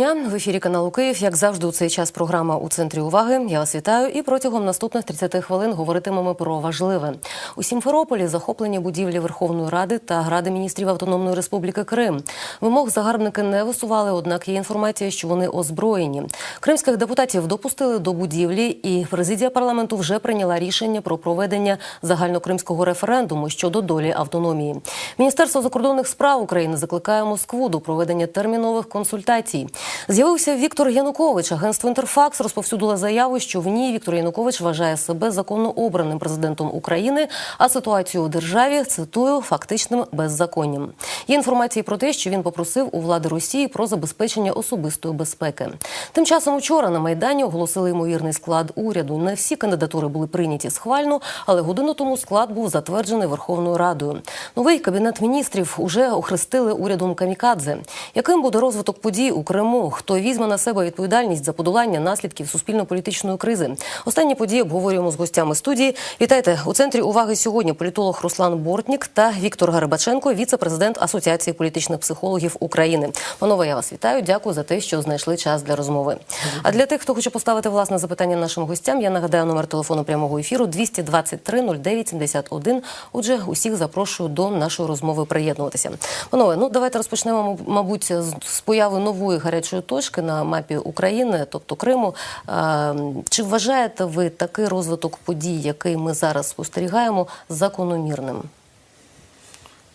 Дня в ефірі каналу Київ. Як завжди, у цей час програма у центрі уваги. Я вас вітаю. І протягом наступних 30 хвилин говоритимемо про важливе у Сімферополі. Захоплення будівлі Верховної Ради та Ради міністрів Автономної Республіки Крим. Вимог загарбники не висували. Однак є інформація, що вони озброєні. Кримських депутатів допустили до будівлі, і президія парламенту вже прийняла рішення про проведення загальнокримського референдуму щодо долі автономії. Міністерство закордонних справ України закликає Москву до проведення термінових консультацій. З'явився Віктор Янукович. Агентство Інтерфакс розповсюдило заяву, що в ній Віктор Янукович вважає себе законно обраним президентом України, а ситуацію у державі цитую фактичним беззаконням. Є інформації про те, що він попросив у влади Росії про забезпечення особистої безпеки. Тим часом учора на майдані оголосили ймовірний склад уряду. Не всі кандидатури були прийняті схвально, але годину тому склад був затверджений Верховною Радою. Новий кабінет міністрів уже охрестили урядом камікадзе. Яким буде розвиток подій у Криму? Хто візьме на себе відповідальність за подолання наслідків суспільно-політичної кризи? Останні події обговорюємо з гостями студії. Вітайте у центрі уваги сьогодні. Політолог Руслан Бортнік та Віктор Гарбаченко, віце-президент Асоціації політичних психологів України. Панове, я вас вітаю. Дякую за те, що знайшли час для розмови. А для тих, хто хоче поставити власне запитання нашим гостям, я нагадаю номер телефону прямого ефіру 223 09 71. Отже, усіх запрошую до нашої розмови приєднуватися. Панове, ну давайте розпочнемо, мабуть, з появи нової гарячої точки на мапі України, тобто Криму. Е, Чи вважаєте ви такий розвиток подій, який ми зараз спостерігаємо, закономірним?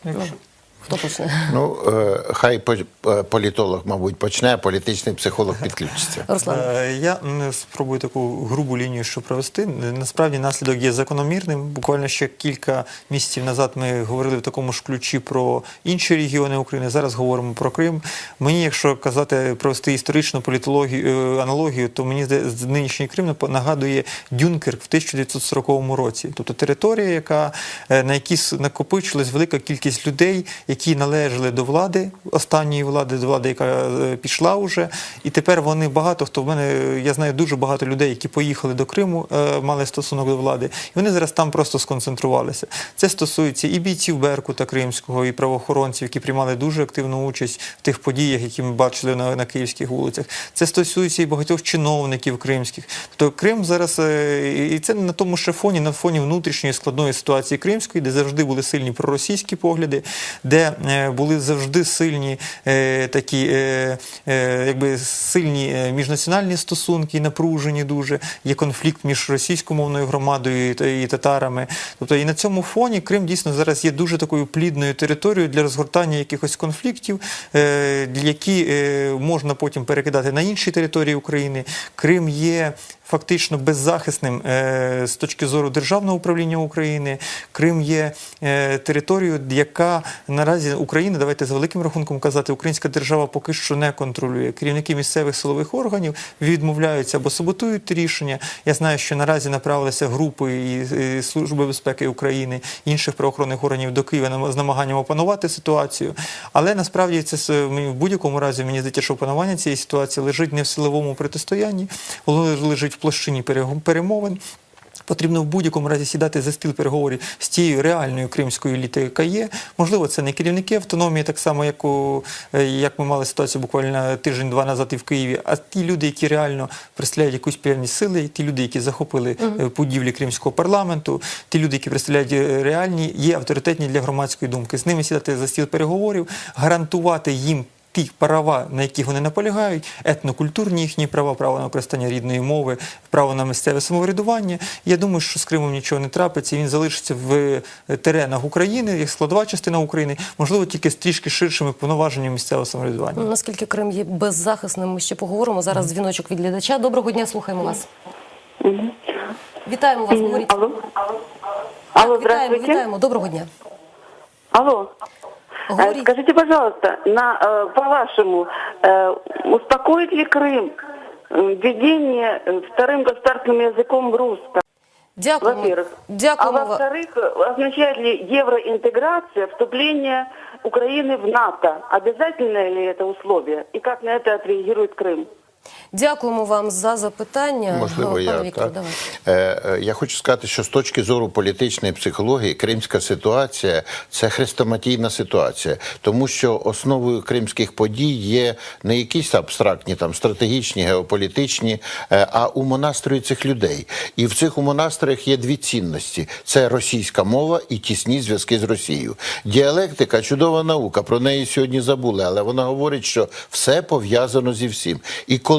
Якщо- Хто почне? Ну, е, хай е, політолог, мабуть, почне, а політичний психолог підключиться. Руслан. Е, Я спробую таку грубу лінію, що провести. Насправді наслідок є закономірним. Буквально ще кілька місяців назад ми говорили в такому ж ключі про інші регіони України. Зараз говоримо про Крим. Мені, якщо казати провести історичну політологію аналогію, то мені нинішній Крим нагадує Дюнкерк в 1940 році. Тобто територія, яка на якій накопичилась велика кількість людей, які належали до влади, останньої влади, до влади, яка е, пішла вже. І тепер вони багато хто в мене, я знаю дуже багато людей, які поїхали до Криму, е, мали стосунок до влади, і вони зараз там просто сконцентрувалися. Це стосується і бійців Беркута Кримського, і правоохоронців, які приймали дуже активну участь в тих подіях, які ми бачили на, на київських вулицях. Це стосується і багатьох чиновників кримських. Тобто Крим зараз, е, і це на тому ще фоні, на фоні внутрішньої складної ситуації Кримської, де завжди були сильні проросійські погляди, де е, були завжди сильні е, такі, е, якби сильні міжнаціональні стосунки, напружені дуже. Є конфлікт між російськомовною громадою і, татарами. Тобто і на цьому фоні Крим дійсно зараз є дуже такою плідною територією для розгортання якихось конфліктів, які можна потім перекидати на інші території України. Крим є фактично беззахисним з точки зору державного управління України. Крим є територією, яка наразі Україна, давайте з великим рахунком казати, українська держава поки що не контролює. Керівники місцевих силових органів відмовляються або саботують рішення. Я знаю, що наразі направилися групи і, Служби безпеки України, інших правоохоронних органів до Києва з намаганням опанувати ситуацію. Але насправді це в будь-якому разі мені здається, що опанування цієї ситуації лежить не в силовому протистоянні, воно лежить в площині перемовин. Потрібно в будь-якому разі сідати за стіл переговорів з тією реальною кримською елітою, яка є. Можливо, це не керівники автономії, так само, як, у, е, як ми мали ситуацію буквально тиждень-два назад і в Києві, а ті люди, які реально представляють якусь певні сили, ті люди, які захопили е, будівлі кримського парламенту, ті люди, які представляють е, реальні, є авторитетні для громадської думки. З ними сідати за стіл переговорів, гарантувати їм ті права, на яких вони наполягають, етнокультурні їхні права, право на використання рідної мови, право на місцеве самоврядування. Я думаю, що з Кримом нічого не трапиться. Він залишиться в е, теренах України, як складова частина України, можливо, тільки з трішки ширшими повноваженнями місцевого самоврядування. Ну, Наскільки Крим є беззахисним, ми ще поговоримо. Зараз дзвіночок від глядача. Доброго дня, слухаємо вас. Вітаємо вас, говоріть. Алло. Алло, Вітаємо, вітаємо. Доброго дня. Алло. Э, Говоріть. Скажите, пожалуйста, на, э, по-вашему, э, успокоит ли Крым э, введение э, вторым государственным языком русского? Дякуємо. Во-первых. А Дякуємо. ва- во-вторых, э, означает ли евроинтеграция вступление Украины в НАТО? Обязательно ли это условие? И как на это отреагирует Крым? Дякуємо вам за запитання. Можливо, Пане я Віктор, так. давайте. Е, е, я хочу сказати, що з точки зору політичної психології кримська ситуація це хрестоматійна ситуація, тому що основою кримських подій є не якісь абстрактні там стратегічні, геополітичні, е, а умонастрої цих людей. І в цих умонастроях є дві цінності: це російська мова і тісні зв'язки з Росією. Діалектика чудова наука. Про неї сьогодні забули, але вона говорить, що все пов'язано зі всім. І коли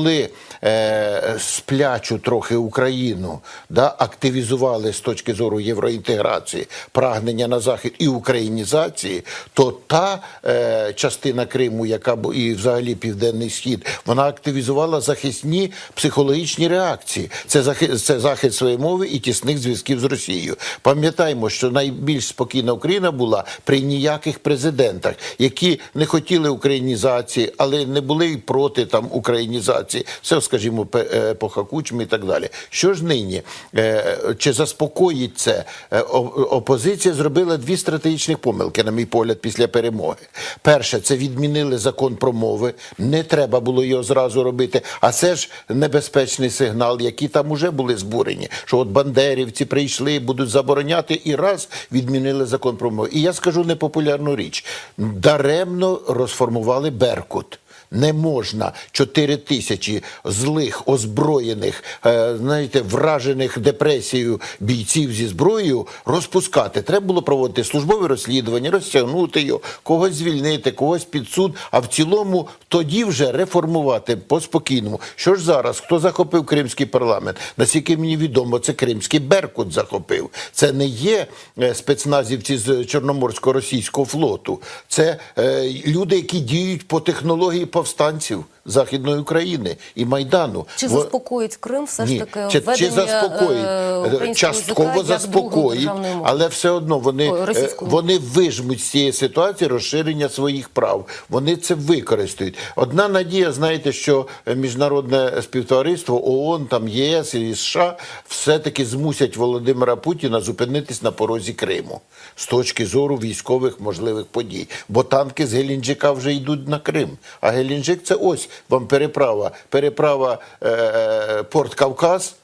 е, сплячу трохи Україну, да, активізували з точки зору євроінтеграції прагнення на захід і українізації, то та е, частина Криму, яка і взагалі Південний Схід, вона активізувала захисні психологічні реакції. Це захист, це захист своєї мови і тісних зв'язків з Росією. Пам'ятаємо, що найбільш спокійна Україна була при ніяких президентах, які не хотіли українізації, але не були і проти там українізації. Це, скажімо, пе- е, епоха Кучми і так далі. Що ж нині? Е, Чи заспокоїть це? Е, Опозиція зробила дві стратегічних помилки, на мій погляд, після перемоги. Перше, це відмінили закон про мови. Не треба було його зразу робити. А це ж небезпечний сигнал, які там уже були збурені. Що от бандерівці прийшли, будуть забороняти і раз відмінили закон про мови. І я скажу непопулярну річ: даремно розформували Беркут. Не можна 4 тисячі злих, озброєних, е, знаєте, вражених депресією бійців зі зброєю розпускати. Треба було проводити службове розслідування, розтягнути його, когось звільнити, когось під суд. А в цілому тоді вже реформувати по-спокійному. Що ж зараз? Хто захопив кримський парламент? Наскільки мені відомо, це кримський Беркут захопив. Це не є е, спецназівці з Чорноморсько-російського флоту. Це е, люди, які діють по технології powstańców Західної України і Майдану. Чи заспокоїть Крим все ж таки чи, введення чи заспокоїть е, частково як другої заспокоїть, але все одно вони, е, вони вижмуть з цієї ситуації розширення своїх прав. Вони це використають. Одна надія, знаєте, що міжнародне співтовариство ООН, там ЄС і США все-таки змусять Володимира Путіна зупинитись на порозі Криму з точки зору військових можливих подій. Бо танки з Гелінджика вже йдуть на Крим. А Гелінджик це ось вам переправа. Переправа е, Порт Кавказ.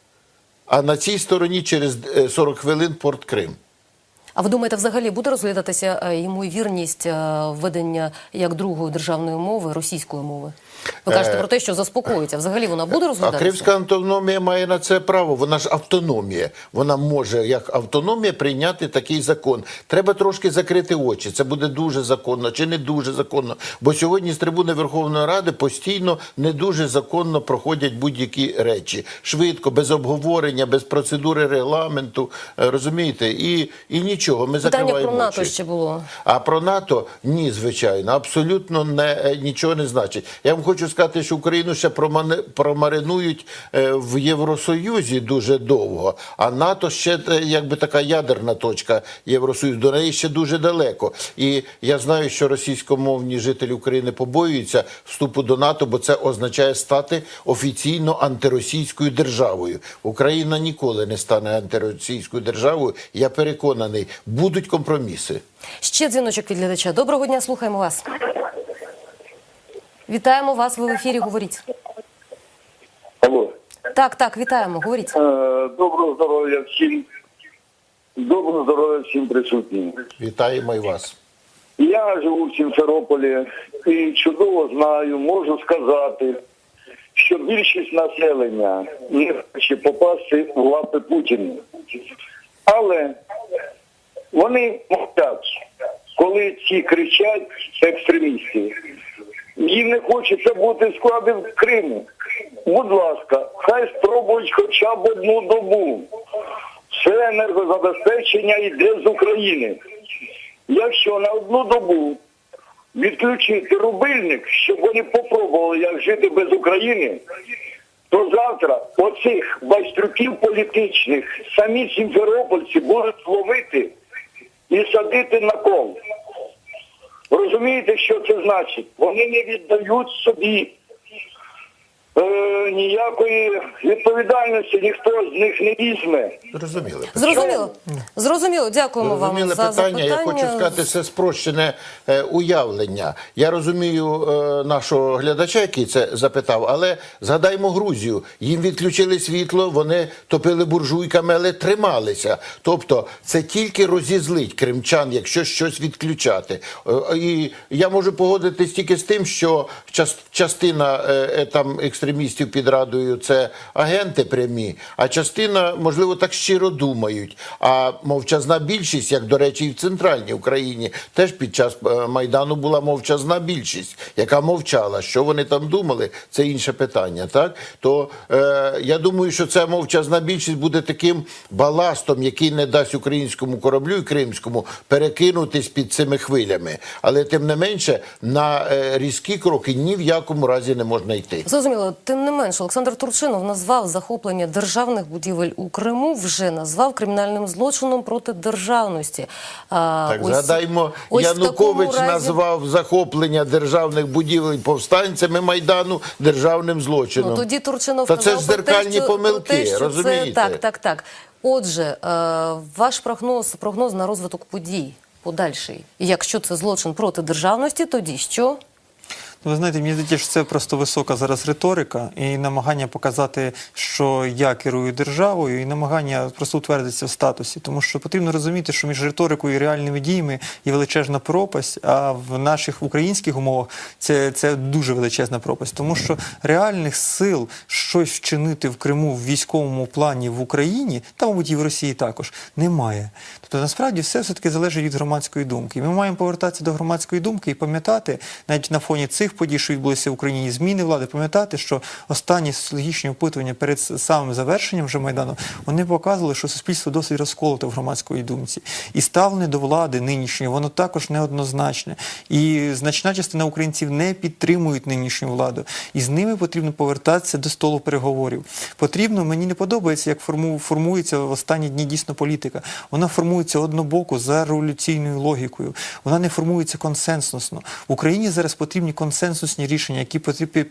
А на цій стороні через е, 40 хвилин порт Крим. А ви думаєте, взагалі буде розглядатися е, ймовірність е, введення як другої державної мови російської мови? Ви кажете про те, що заспокоїться. Взагалі вона буде Е, А розглядатися? Кримська автономія має на це право. Вона ж автономія. Вона може як автономія прийняти такий закон. Треба трошки закрити очі. Це буде дуже законно чи не дуже законно. Бо сьогодні з трибуни Верховної Ради постійно не дуже законно проходять будь-які речі. Швидко, без обговорення, без процедури регламенту. Е, Розумієте? І, і нічого. Ми Питання закриваємо про НАТО очі. ще було. А про НАТО ні, звичайно, абсолютно не е, нічого не значить. Я вам хочу сказати, що Україну ще промаринують е, в Євросоюзі дуже довго. А НАТО ще е, якби така ядерна точка Євросоюзу. До неї ще дуже далеко. І я знаю, що російськомовні жителі України побоюються вступу до НАТО, бо це означає стати офіційно антиросійською державою. Україна ніколи не стане антиросійською державою. Я переконаний, будуть компроміси. Ще дзвіночок від глядача. Доброго дня, слухаємо вас. Вітаємо вас. Ви в ефірі. Говоріть. Алло. Так, так, вітаємо. Говоріть. Е, Доброго здоров'я всім. Доброго здоров'я всім присутнім. Вітаємо і вас. Я живу в Сімферополі і чудово знаю, можу сказати, що більшість населення не хоче попасти в лапи Путіна. Але вони мовчать, коли ці кричать екстремісти. Їм не хочеться бути в складі Криму. Будь ласка, хай спробують хоча б одну добу. Все енергозабезпечення йде з України. Якщо на одну добу відключити рубильник, щоб вони попробували, як жити без України, то завтра оцих байстрюків політичних самі сімферопольці будуть ловити і садити на кол. Розумієте, що це значить? Вони не віддають собі е, ніякої відповідальності ніхто з них не візьме. Зрозуміли. Зрозуміло. Зрозуміло. Дякуємо вам Зрозуміле за питання. запитання. Я хочу сказати, це спрощене е, уявлення. Я розумію е, нашого глядача, який це запитав, але згадаймо Грузію. Їм відключили світло, вони топили буржуйками, але трималися. Тобто це тільки розізлить кримчан, якщо щось відключати. Е, І я можу погодитись тільки з тим, що час- частина е, е, там екстремістів під радою це агенти прямі, а частина, можливо, так щиро думають. А мовчазна більшість, як до речі, і в центральній Україні, теж під час е, майдану була мовчазна більшість, яка мовчала. Що вони там думали, це інше питання. Так то е, я думаю, що ця мовчазна більшість буде таким баластом, який не дасть українському кораблю і кримському перекинутись під цими хвилями. Але тим не менше на е, різкі кроки ні в якому разі не можна йти. Зрозуміло, тим не менш, Олександр Турчинов назвав захоплення державних будівель у Криму, вже назвав кримінальним злочином проти державності. А, Так, ось- згадаймо, ось Янукович разі- назвав захоплення державних будівель повстанцями Майдану державним злочином. Ну, тоді Турчинов Та це ж зеркальні те, що, помилки, те, що розумієте? Це, так, так, так. Отже, е, ваш прогноз, прогноз на розвиток подій подальший. Якщо це злочин проти державності, тоді що? Ну, ви знаєте, мені здається, що це просто висока зараз риторика і намагання показати, що я керую державою, і намагання просто утвердитися в статусі. Тому що потрібно розуміти, що між риторикою і реальними діями є величезна пропасть, а в наших українських умовах це, це дуже величезна пропасть. Тому що реальних сил щось вчинити в Криму в військовому плані в Україні, та, мабуть, і в Росії також, немає. Тобто насправді все все-таки залежить від громадської думки. Ми маємо повертатися до громадської думки і пам'ятати, навіть на фоні цих подій, що відбулися в Україні, зміни влади, пам'ятати, що останні соціологічні опитування перед самим завершенням вже Майдану, вони показували, що суспільство досить розколоте в громадської думці. І ставлення до влади нинішньої, воно також неоднозначне. І значна частина українців не підтримують нинішню владу. І з ними потрібно повертатися до столу переговорів. Потрібно, мені не подобається, як формується в останні дні дійсно політика. Вона формується однобоку за революційною логікою. Вона не формується консенсусно. В Україні зараз потрібні консенсусні рішення, які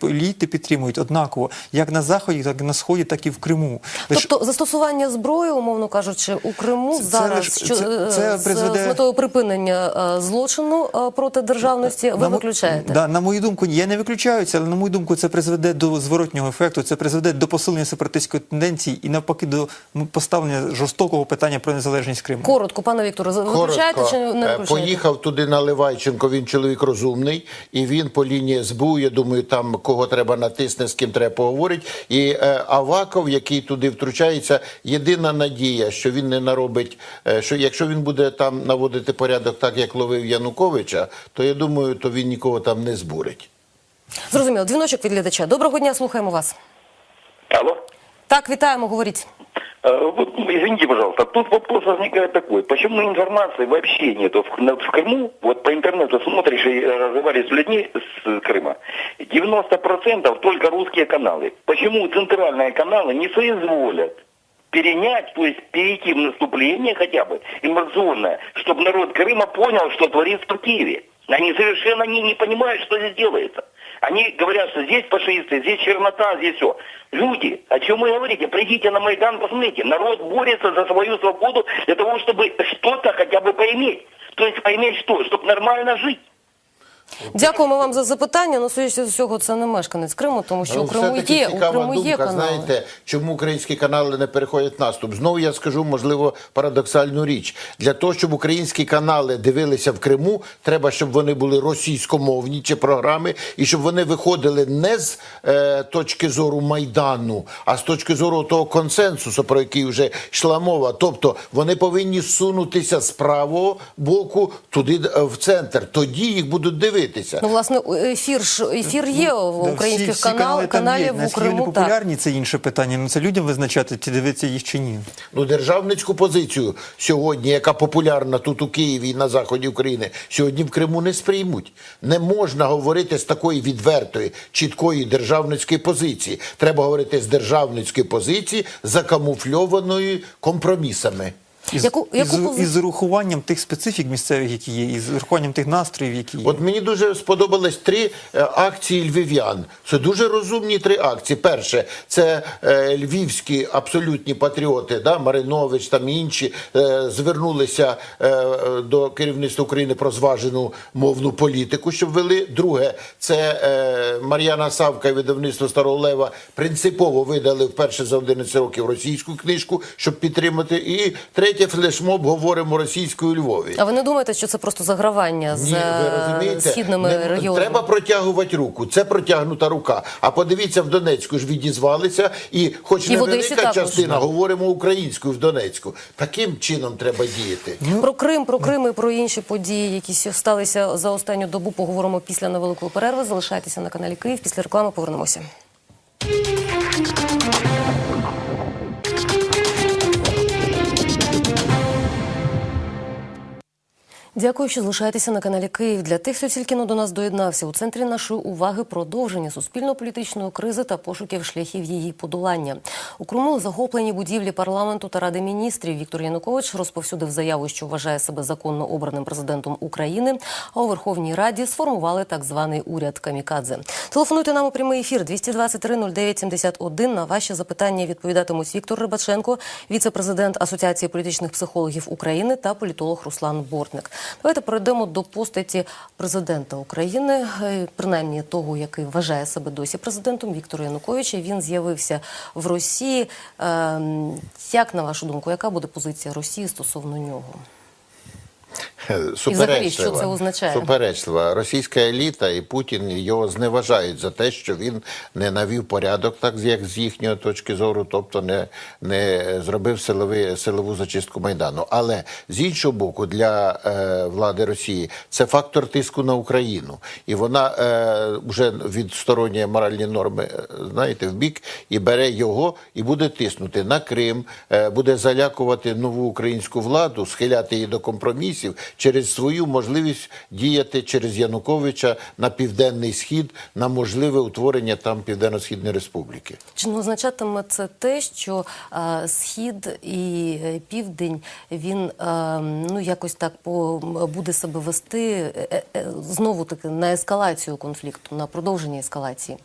еліти підтримують однаково, як на заході, так і на сході, так і в Криму. Лиш- Тобто застосування зброї, умовно кажучи, у Криму Це- це зараз лиш- що, це- е, це з, призведе- з метою припинення е, злочину е, проти державності ви На виключаєте? Да, на мою думку, я не виключаю це, але на мою думку, це призведе до зворотнього ефекту, це призведе до посилення сепаратистської тенденції і навпаки до поставлення жорстокого питання про незалежність Криму. Коротко, пане Вікторе, ви виключаєте чи не Е, виключаєте? Поїхав туди Наливайченко, він чоловік розумний, і він по лінії СБУ, я думаю, там кого треба натисне, з ким треба поговорити. І е, Аваков, який туди втручається, єдина надія, що він не наробить, е, що якщо він буде там наводити порядок так, як ловив Януковича, то я думаю, то він нікого там не збурить. Зрозуміло. Дзвіночок від глядача. Доброго дня, слухаємо вас. Алло. Так, вітаємо, говоріть. Э, Вот, ну, извините, пожалуйста, тут вопрос возникает такой. Почему информации вообще на- в Крыму? Вот по интернету смотришь и э, разговариваешь с людьми с Крыма. 90% только русские каналы. Почему центральные каналы не соизволят перенять, то есть перейти в наступление хотя бы информационное, чтобы народ Крыма понял, что творится в Киеве. Они совершенно не, не понимают, что здесь делается. Они говорят, что здесь фашисты, здесь чернота, здесь все. Люди, о чем вы говорите? Придите на Майдан, посмотрите. Народ борется за свою свободу для того, чтобы что-то хотя бы поиметь. То есть поиметь что? Чтобы нормально жить. Дякуємо вам за запитання. Ну, судячи з усього, це не мешканець Криму, тому що Ну, у Криму є, у цікава Криму є думка, канали. знаєте, чому українські канали не переходять наступ. Знову я скажу, можливо, парадоксальну річ. Для того, щоб українські канали дивилися в Криму, треба, щоб вони були російськомовні чи програми, і щоб вони виходили не з е, точки зору Майдану, а з точки зору того консенсусу, про який вже йшла мова. Тобто вони повинні сунутися з правого боку туди е, в центр. Тоді їх будуть дивитися. Ну, власне, ефір ж ефір є в Да, українських всі, всі канал, канали каналів в Наскільки вони Криму. Так. популярні, це інше питання. Ну це людям визначати, чи дивитися їх чи ні. Ну, державницьку позицію сьогодні, яка популярна тут у Києві і на заході України, сьогодні в Криму не сприймуть. Не можна говорити з такої відвертої, чіткої державницької позиції. Треба говорити з державницької позиції, закамуфльованої компромісами. Із, Яку- яку із, пози- із урахуванням тих специфік місцевих, які є, із урахуванням тих настроїв, які є. От мені дуже сподобались три е, акції львів'ян. Це дуже розумні три акції. Перше, це е, львівські абсолютні патріоти, да, Маринович там інші е, звернулися е, до керівництва України про зважену мовну політику, щоб вели. Друге, це е, Мар'яна Савка і видавництво Старого Лева принципово видали вперше за 11 років російську книжку, щоб підтримати. І третє, флешмоб говоримо російською у Львові. А ви не думаєте, що це просто загравання з Ні, ви східними не- регіонами? Треба протягувати руку. Це протягнута рука. А подивіться, в Донецьку ж відізвалися, і хоч І не в велика також. частина, говоримо українською в Донецьку. Таким чином треба діяти. Про Крим, про Крим і про інші події, які сталися за останню добу, поговоримо після невеликої перерви. Залишайтеся на каналі Київ. Після реклами повернемося. Дякую, що залишаєтеся на каналі Київ. Для тих, хто тільки до нас доєднався, у центрі нашої уваги продовження суспільно-політичної кризи та пошуків шляхів її подолання. У Криму захоплені будівлі парламенту та ради міністрів. Віктор Янукович розповсюдив заяву, що вважає себе законно обраним президентом України. А у Верховній Раді сформували так званий уряд Камікадзе. Телефонуйте нам у прямий ефір 223 09 71. На ваші запитання відповідатимуть Віктор Рибаченко, віце-президент Асоціації політичних психологів України та політолог Руслан Бортник. Давайте перейдемо до постаті президента України, е, принаймні того, який вважає себе досі президентом Віктора Януковича. Він з'явився в Росії. Ем, Як на вашу думку, яка буде позиція Росії стосовно нього? Взагалі, що це означає? Суперечлива. Російська еліта і Путін його зневажають за те, що він не навів порядок, так як з їхньої точки зору, тобто не, не зробив силові, силову зачистку майдану. Але з іншого боку, для е, влади Росії це фактор тиску на Україну, і вона е, вже відсторонює моральні норми, е, знаєте, в бік і бере його і буде тиснути на Крим, е, буде залякувати нову українську владу, схиляти її до компромісів через свою можливість діяти через Януковича на південний схід, на можливе утворення там Південно-Східної Республіки. Чи не означатиме це те, що е, схід і е, південь він е, ну якось так по буде себе вести е, е, знову таки на ескалацію конфлікту, на продовження ескалації,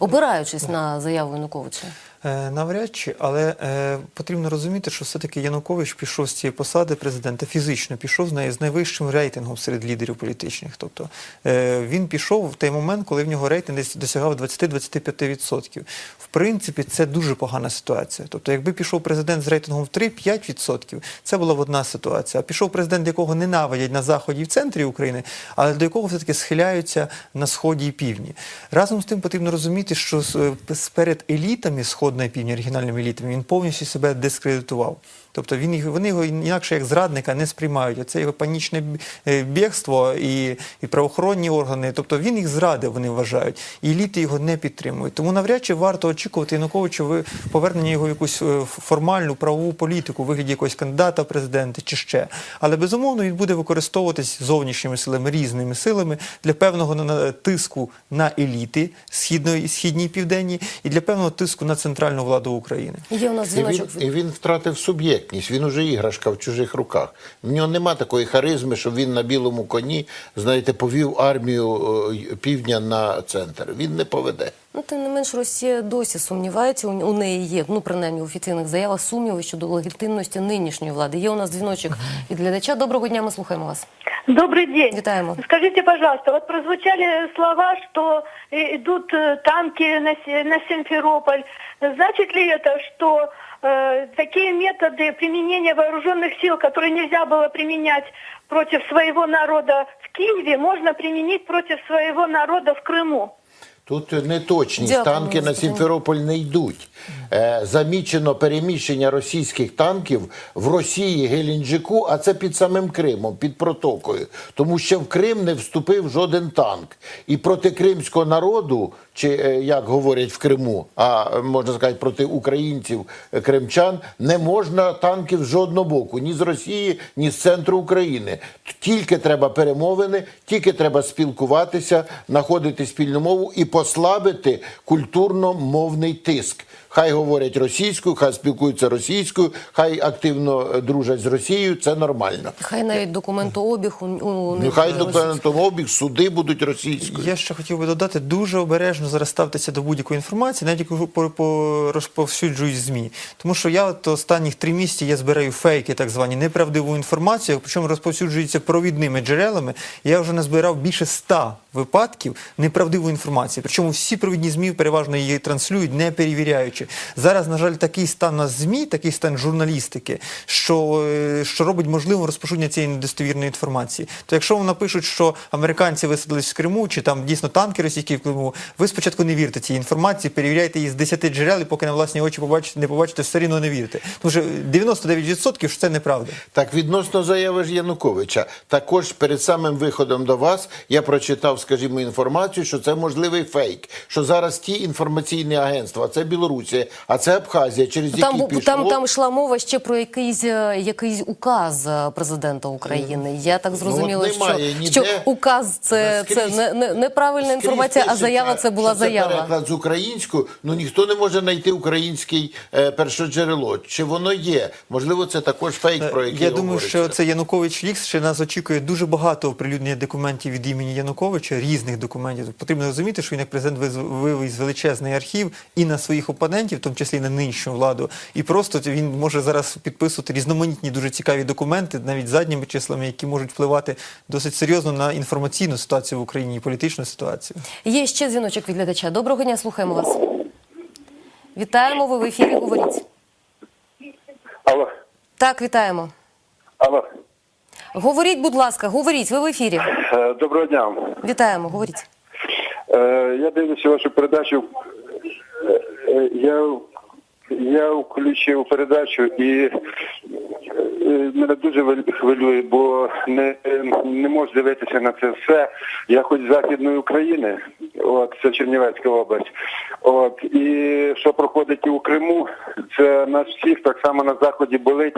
обираючись на заяву Януковича? Е, Навряд чи, але е, потрібно розуміти, що все-таки Янукович пішов з цієї посади президента, фізично пішов з неї з найвищим рейтингом серед лідерів політичних. Тобто е, він пішов в той момент, коли в нього рейтинг досягав 20-25%. В принципі, це дуже погана ситуація. Тобто, якби пішов президент з рейтингом в 3-5%, це була б одна ситуація. А пішов президент, якого ненавидять на заході і в центрі України, але до якого все-таки схиляються на сході і півдні. Разом з тим потрібно розуміти, що е, перед елітами сходної півдні, оригінальними елітами, він повністю себе дискредитував. Тобто він вони його інакше як зрадника не сприймають. Оце його панічне е, бігство і, і правоохоронні органи. Тобто він їх зрадив, вони вважають. І еліти його не підтримують. Тому навряд чи варто очікувати Януковича ви- повернення його в якусь е, формальну правову політику, вигляді якогось кандидата в президенти чи ще. Але безумовно він буде використовуватись зовнішніми силами, різними силами для певного тиску на еліти східної, східній південній, і для певного тиску на центральну владу України. Є у нас І він, і він втратив суб'єктність, він уже іграшка в чужих руках. В нього нема такої харизми, що він на білому коні, знаєте, повів армію е, півдня на центр. Він не поведе. Ну, тим не менш, Росія досі сумнівається. У, у неї є, ну принаймні в офіційних заявах сумніви щодо легітимності нинішньої влади. Є у нас дзвіночок від глядача. Доброго дня, ми слухаємо вас. Добрый день. Витаем. Скажите, пожалуйста, вот прозвучали слова, что э, идут э, танки на, Се- на Симферополь. Значит ли это, что э, такие методы применения вооруженных сил, которые нельзя было применять против своего народа в Киеве, можно применить против своего народа в Крыму? Тут неточність. Дякую, Танки на. Сімферополь не йдуть. Е, замічено переміщення російських танків в Росії, Геленджику, а це під самим Кримом, під протокою. Тому що в Крим не вступив жоден танк. І проти кримського народу, чи е, як говорять в Криму, а можна сказати проти українців, е, кримчан, не можна танків з жодного боку, ні з Росії, ні з центру України. Тільки треба перемовини, тільки треба спілкуватися, знаходити спільну мову і послабити культурно-мовний тиск. Хай говорять російською, хай спілкуються російською, хай активно е, дружать з Росією. Це нормально. Хай навіть документообіг у, у них Нехай російською. документом суди будуть російською. Я ще хотів би додати, дуже обережно зараз ставтеся до будь-якої інформації, навіть яку по- по- розповсюджують ЗМІ. Тому що я от останніх три місяці я збираю фейки, так звані, неправдиву інформацію, причому розповсюджується провідними джерелами. Я вже назбирав більше ста випадків неправдивої інформації. Причому всі провідні ЗМІ переважно її транслюють, не перевіряючи. Зараз, на жаль, такий стан на ЗМІ, такий стан журналістики, що, е, що робить можливим розпоширення цієї недостовірної інформації. То якщо вам напишуть, що американці висадились в Криму, чи там дійсно танки російські в Криму, ви спочатку не вірте цій інформації, перевіряйте її з 10 джерел, і поки на власні очі побачите, не побачите, все рівно не вірите. Тому що 99% що це неправда. Так, відносно заяви ж Януковича, також перед самим виходом до вас я прочитав, скажімо, інформацію, що це можливий фейк. Що зараз ті інформаційні агентства, це Білорусія, а це Абхазія, через Там, які бу- пішло... там, там йшла мова ще про якийсь, е, якийсь указ е, президента України. Я так зрозуміла, Ну, що, ніде. що указ це, це не, не, неправильна Скрізь інформація, а заява це була що Це заява. переклад з українською, ну ніхто не може знайти український е, першоджерело. Чи воно є? Можливо, це також фейк, про який Е, Я думаю, говориться. що це Янукович Лікс, ще нас очікує дуже багато оприлюднення документів від імені Януковича, різних документів. Потрібно розуміти, що він як президент вивіз величезний архів і на своїх опонентів, в тому числі на нинішню владу. І просто він може зараз підписувати різноманітні дуже цікаві документи, навіть задніми числами, які можуть впливати досить серйозно на інформаційну ситуацію в Україні і політичну ситуацію. Є ще дзвіночок від глядача. Доброго дня, слухаємо вас. Вітаємо, ви в ефірі. Говоріть. Алло, Так, вітаємо. алло. Говоріть, будь ласка, говоріть, ви в ефірі. Е, Доброго дня. Вітаємо, говоріть. Е, Я дивлюся вашу передачу. Е, Я, я включив передачу і е, мене дуже хвилю- хвилює, бо не, не можу дивитися на це все. Я хоч з Західної України, от це Чернівецька область. От і що проходить і у Криму, це нас всіх так само на заході болить.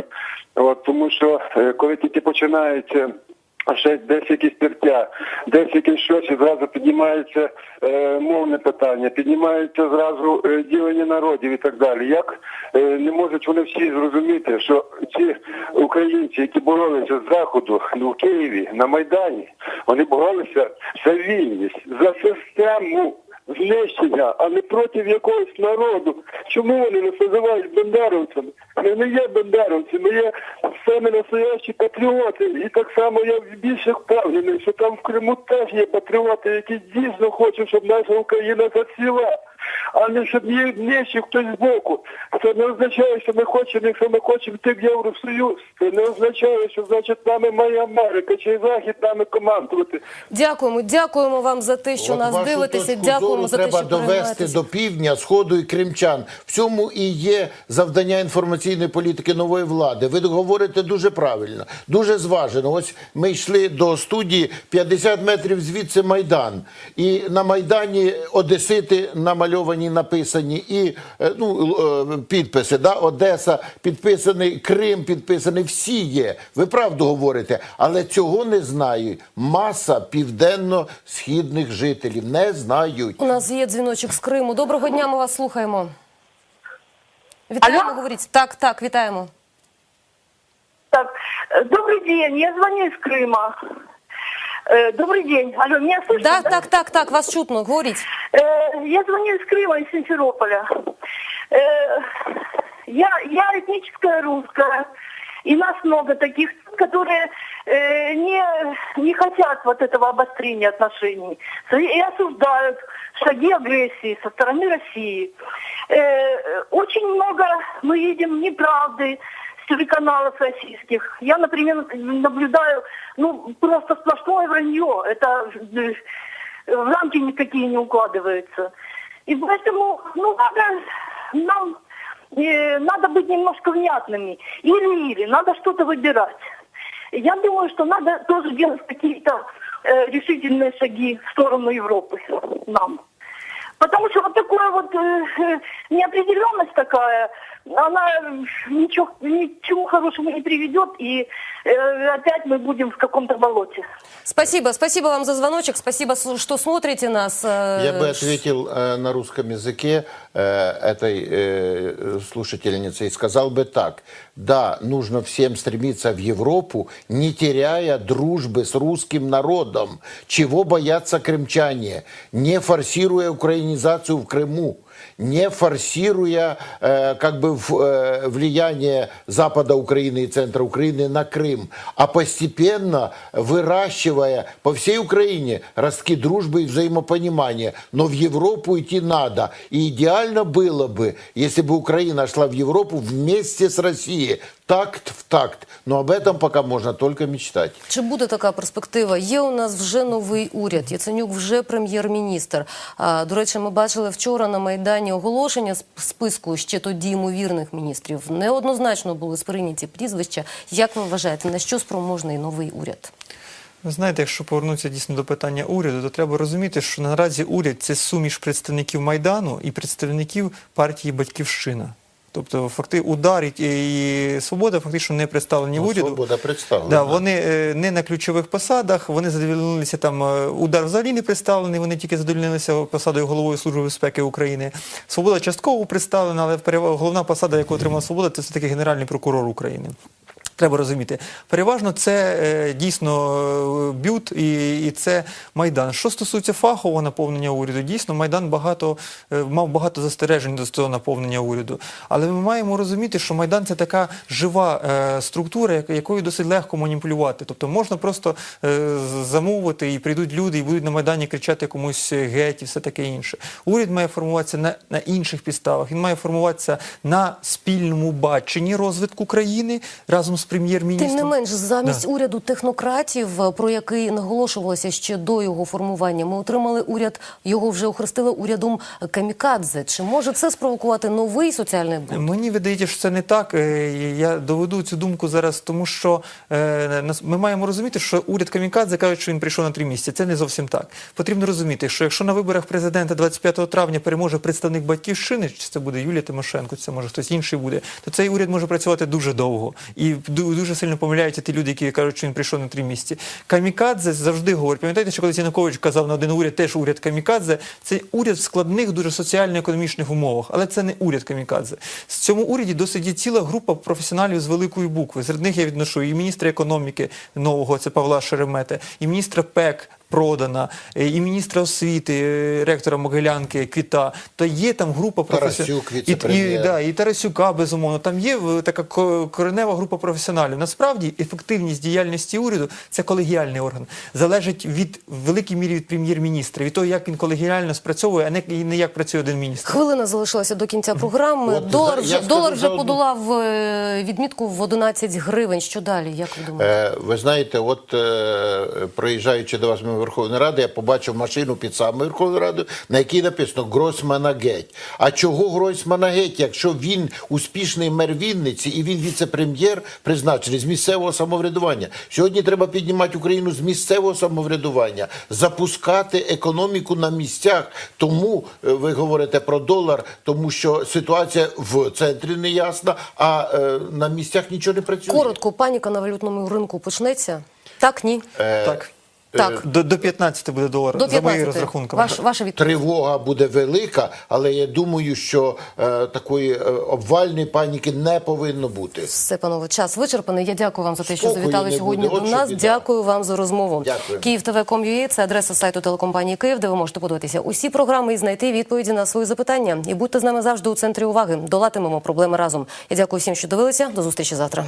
От тому що е, коли тільки починається. Ще десь якісь тертя, десь якесь щось і зразу піднімається е, мовне питання, піднімається зразу е, ділення народів і так далі. Як е, не можуть вони всі зрозуміти, що ці українці, які боролися з заходу ну, в Києві на Майдані, вони боролися за вільність, за систему знищення, а не проти якогось народу. Чому вони нас називають бендеровцями? Ми не є бендеровці, ми є саме настоящі патріоти. І так само я більше впевнений, що там в Криму теж є патріоти, які дійсно хочуть, щоб наша Україна зацвіла. А не щоб її нищив хтось збоку. Це не означає, що ми хочемо, якщо ми хочемо йти в Євросоюз. Це не означає, що значить нами має Америка чи Захід нами командувати. Дякуємо, дякуємо вам за те, що От нас дивитеся. Дякуємо за те, треба що довести до півдня, сходу і кримчан. В цьому і є завдання інформаційної політики нової влади. Ви говорите дуже правильно, дуже зважено. Ось ми йшли до студії 50 метрів звідси майдан, і на майдані Одесити намальовані, написані, і е, ну е, підписи. Да, Одеса підписаний, Крим підписаний. Всі є. Ви правду говорите, але цього не знає маса південно-східних жителів. Не знають. У нас є дзвіночок з Криму. Доброго дня, ми вас слухаємо. Вітаємо, говоріть. Так, так, вітаємо. Так, э, добрый день, я звоню из Крыма. Э, Добрый день. Алло, меня слышно? Так, так, так, так, вас чутно, говоріть. Э, Я звоню из Крыма, из Симферополя. Э, Я, я этническая русская, и нас много таких, которые э, не, не хотят вот этого обострения отношений и осуждают шаги агрессии со стороны России. Э, Очень много мы видим неправды телеканалов российских. Я, например, наблюдаю, ну, просто сплошное вранье. Это э, в рамки никакие не укладываются. И поэтому, ну, надо нам э, надо быть немножко внятными. Или-или, надо что-то выбирать. Я думаю, что надо тоже делать какие-то э, решительные шаги в сторону Европы нам. Потому что вот такая вот э, э, неопределенность такая, она ничего, ничего хорошего не приведет, и э, опять мы будем в каком-то болоте. Спасибо, спасибо вам за звоночек, спасибо, что смотрите нас. Э, Я бы ответил э, на русском языке. э, этой э, слушательницы и сказал бы так. Да, нужно всем стремиться в Европу, не теряя дружбы с русским народом. Чего боятся крымчане? Не форсируя украинизацию в Крыму не форсируя э, как бы в, э, влияние Запада Украины и центра Украины на Крым, а постепенно выращивая по всей Украине ростки дружбы и взаимопонимания. Но в Европу идти надо. И идеально было бы, если бы Украина шла в Европу вместе с Россией, такт в такт. Но об этом пока можно только мечтать. Чи буде така перспектива? Є у нас вже новий уряд. Яценюк вже прем'єр-міністр. А, До речі, ми бачили вчора на майдані оголошення з списку ще тоді ймовірних міністрів. Неоднозначно були сприйняті прізвища. Як ви вважаєте, на що спроможний новий уряд? Ви знаєте, якщо повернутися дійсно до питання уряду, то треба розуміти, що наразі уряд це суміш представників Майдану і представників партії Батьківщина. Тобто, факти ударить і, свобода фактично не представлені в Ну, уряду. Свобода представлена. Да, вони е, не на ключових посадах, вони задовільнилися там е, удар взагалі не представлений, вони тільки задовільнилися посадою головою Служби безпеки України. Свобода частково представлена, але головна посада, яку отримала свобода, це все-таки генеральний прокурор України. Треба розуміти. Переважно це е, дійсно е, бют і, і це Майдан. Що стосується фахового наповнення уряду, дійсно Майдан багато е, мав багато застережень до цього наповнення уряду. Але ми маємо розуміти, що Майдан це така жива е, структура, якою досить легко маніпулювати. Тобто можна просто е, замовити і прийдуть люди і будуть на Майдані кричати комусь геть і все таке інше. Уряд має формуватися на, на інших підставах. Він має формуватися на спільному баченні розвитку країни разом з прем'єр-міністром. Тим не менш, замість Да. уряду технократів, е, про який наголошувалося ще до його формування, ми отримали уряд, його вже охрестили урядом камікадзе. Чи може це спровокувати новий соціальний бунт? Мені видається, що це не так. Е, Я доведу цю думку зараз, тому що е, ми маємо розуміти, що уряд Камікадзе каже, що він прийшов на три місяці. Це не зовсім так. Потрібно розуміти, що якщо на виборах президента 25 травня переможе представник батьківщини, чи це буде Юлія Тимошенко, чи це може хтось інший буде, то цей уряд може працювати дуже довго. І дуже сильно помиляються ті люди, які кажуть, що він прийшов на три місяці. Камікадзе завжди говорить. Пам'ятаєте, що коли Янукович казав на один уряд, теж уряд Камікадзе, це уряд в складних, дуже соціально-економічних умовах, але це не уряд Камікадзе. В цьому уряді досить є ціла група професіоналів з великої букви. Серед них я відношу і міністра економіки нового, це Павла Шеремета, і міністра ПЕК. Продана, е, і міністра освіти, е, ректора Могилянки, Квіта, то є там група професіоналів. І, і, да, і Тарасюка, безумовно. Там є е, така коренева група професіоналів. Насправді ефективність діяльності уряду це колегіальний орган. Залежить від в великій мірі від прем'єр-міністра, від того, як він колегіально спрацьовує, а не, і не як працює один міністр. Хвилина залишилася до кінця програми. От, долар вже, долар вже одну- подолав відмітку в 11 гривень. Що далі? Як ви думаєте? Е, Ви знаєте, от е, проїжджаючи до вас мимо Верховної Ради, я побачив машину під самою Верховною Радою, на якій написано Гройсмана геть. А чого Гройсмана геть, якщо він успішний мер Вінниці і він віце-прем'єр призначений з місцевого самоврядування? Сьогодні треба піднімати Україну з місцевого самоврядування, запускати економіку на місцях. Тому е, ви говорите про долар, тому що ситуація в центрі не ясна, а е, на місцях нічого не працює. Коротко, паніка на валютному ринку почнеться? Так, ні. так. Так. До, до 15 буде долар, До за моїми 15. розрахунками. Ваш, ваша відповідь. Тривога буде велика, але я думаю, що е, такої е, обвальної паніки не повинно бути. Все, панове, час вичерпаний. Я дякую вам за те, що Спокою завітали не сьогодні буде. до От що нас. біда. Дякую вам за розмову. Дякую. Київ це адреса сайту телекомпанії Київ, де ви можете подивитися усі програми і знайти відповіді на свої запитання. І будьте з нами завжди у центрі уваги. Долатимемо проблеми разом. Я дякую всім, що дивилися. До зустрічі завтра.